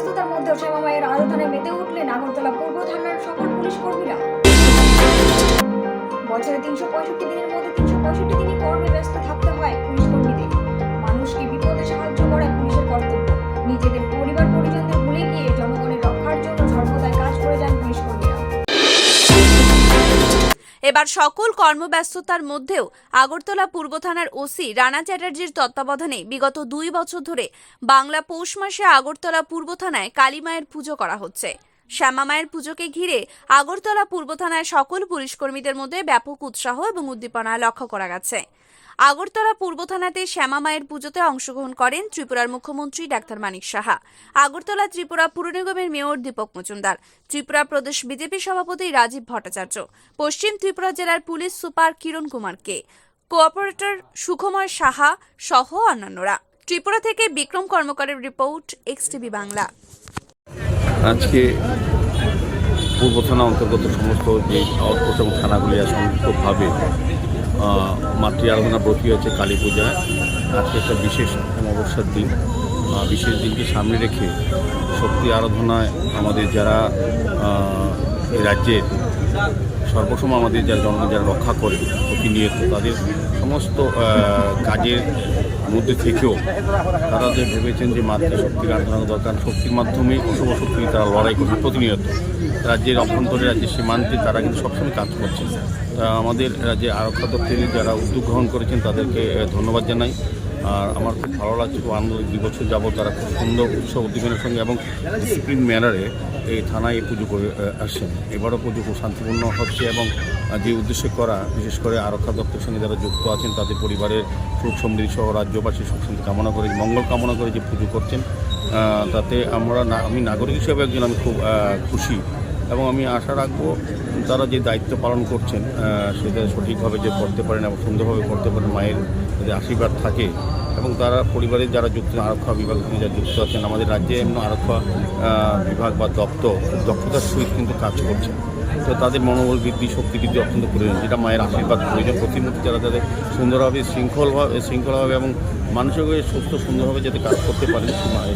ব্যস্ততার মধ্যেও শ্যামা মায়ের আরাধনায় মেতে উঠলেন আগরতলা পূর্ব থানার সকল পুলিশ কর্মীরা। এবার সকল কর্মব্যস্ততার মধ্যেও আগরতলা পূর্ব থানার ওসি রানা চ্যাটার্জির তত্ত্বাবধানে বিগত দুই বছর ধরে বাংলা পৌষ মাসে আগরতলা পূর্ব থানায় কালী মায়ের পুজো করা হচ্ছে। শ্যামা মায়ের পুজোকে ঘিরে আগরতলা পূর্ব থানায় সকল পুলিশ কর্মীদের মধ্যে ব্যাপক উৎসাহ এবং উদ্দীপনা লক্ষ্য করা গেছে। আগরতলা পূর্ব থানাতে শ্যামা মায়ের পুজোতে অংশগ্রহণ করেন ত্রিপুরার মুখ্যমন্ত্রী ডাক্তার মানিক সাহা। আগরতলা ত্রিপুরা পুর নিগমের মেয়র দীপক মজুমদার, ত্রিপুরা প্রদেশ বিজেপি সভাপতি রাজীব ভট্টাচার্য, পশ্চিম ত্রিপুরা জেলার police super Kiran Kumar K, co-operator Sukhamoy Saha সহ অন্যান্যরা। ত্রিপুরা থেকে বিক্রম কর্মকারের রিপোর্ট এক্সটিভি বাংলা। আজকে পূর্ব থানা অন্তর্গত সমস্ত যে আউটপোস্ট এবং থানাগুলি সংযুক্তভাবে মাতৃ আরাধনা ব্রতী হয়েছে কালী পূজায় আজকে একটা বিশেষ অমাবস্যার দিন। বিশেষ দিনকে সামনে রেখে শক্তি আরাধনায় আমাদের যারা রাজ্যের সর্বসময় আমাদের যারা জনগণ যারা রক্ষা করে প্রতিনিয়ত তাদের সমস্ত কাজের মধ্যে থেকেও তারা যে ভেবেছেন যে মাতৃশক্তির আরাধনা দরকার, শক্তির মাধ্যমে অশুভ শক্তি তারা লড়াই করছে, প্রতিনিয়ত। রাজ্যের অভ্যন্তরে রাজ্যের সীমান্তে তারা কিন্তু সবসময় কাজ করছেন তা আমাদের রাজ্যে আরক্ষা দপ্তরের যারা উদ্যোগ গ্রহণ করেছেন তাদেরকে ধন্যবাদ জানাই। আর আমার খুব ভালো লাগছে খুব আনন্দ, দুই বছর যাবত তারা খুব সুন্দর উৎসব উদ্দীপনের সঙ্গে এবং ডিসিপ্লিন ম্যানারে এই থানায় পুজো করে আসছেন এবারও পুজো খুব শান্তিপূর্ণ হচ্ছে এবং যে উদ্দেশ্যে করা, বিশেষ করে আরক্ষা দপ্তরের সঙ্গে যারা যুক্ত আছেন, তাদের পরিবারের সুখ সমৃদ্ধি সহ রাজ্যবাসীর সুখ শান্তি কামনা করে, মঙ্গল কামনা করে যে পুজো করছেন তাতে আমরা আমি নাগরিক হিসেবে একজন আমি খুব খুশি এবং আমি আশা রাখব তারা যে দায়িত্ব পালন করছেন সেটা সঠিকভাবে যে করতে পারেন এবং সুন্দরভাবে করতে পারেন, মায়ের যদি আশীর্বাদ থাকে এবং তারা পরিবারের যারা যুক্ত আরক্ষা সঙ্গে যারা যুক্ত আছেন আমাদের রাজ্যে এমন আরক্ষা বিভাগ বা দপ্তর দক্ষতার সহিত কিন্তু কাজ করছে। তো তাদের মনোবল বৃদ্ধি শক্তি বৃদ্ধি অত্যন্ত প্রয়োজন যেটা মায়ের আশীর্বাদ প্রয়োজন। প্রতিমূর্তি যারা তাদের সুন্দরভাবে শৃঙ্খলভাবে শৃঙ্খলাভাবে এবং মানসিকভাবে সুস্থ সুন্দরভাবে যাতে কাজ করতে পারেন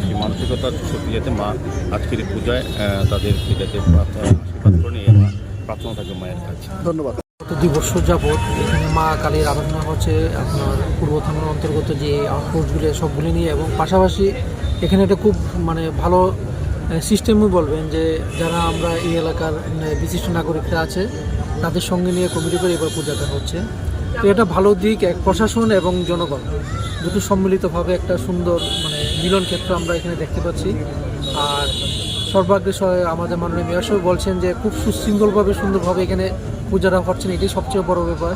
সেই মানসিকতার শক্তি যাতে মা আজকের পূজায় আহ, তাদেরকে যাতে আশীর্বাদ করেন প্রার্থনা থাকে মায়ের কাছে। ধন্যবাদ। গত দুই বছর যাবৎ এখানে মা কালীর আরাধনা হচ্ছে আপনার পূর্ব থানার অন্তর্গত যে আউটপোস্টগুলো সবগুলি নিয়ে এবং পাশাপাশি এখানে একটা খুব মানে ভালো সিস্টেমও বলবেন যে যারা আমরা এই এলাকার বিশিষ্ট নাগরিকরা আছে, তাদের সঙ্গে নিয়ে কমিটি করে এবার পূজাটা হচ্ছে। তো এটা ভালো দিক, এক প্রশাসন এবং জনগণ। দুটো সম্মিলিতভাবে একটা সুন্দর মানে মিলন ক্ষেত্র আমরা এখানে দেখতে পাচ্ছি। আর সর্বাগ্রে আমাদের মাননীয় মেয়র বলছেন যে খুব সুশৃঙ্খলভাবে, সুন্দরভাবে এখানে পূজাটা করছেন, এটাই সবচেয়ে বড় ব্যাপার।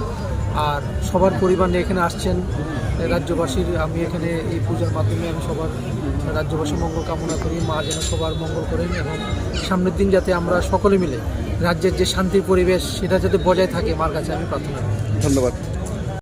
আর সবার পরিবার নিয়ে এখানে আসছেন, রাজ্যবাসীর, আমি এখানে এই পূজার মাধ্যমে আমি সবার রাজ্যবাসীর মঙ্গল কামনা করি, মা যেন সবার মঙ্গল করেন এবং সামনের দিন যাতে আমরা সকলে মিলে রাজ্যের যে শান্তির পরিবেশ, সেটা যাতে বজায় থাকে, মার কাছে আমি প্রার্থনা করি। ধন্যবাদ।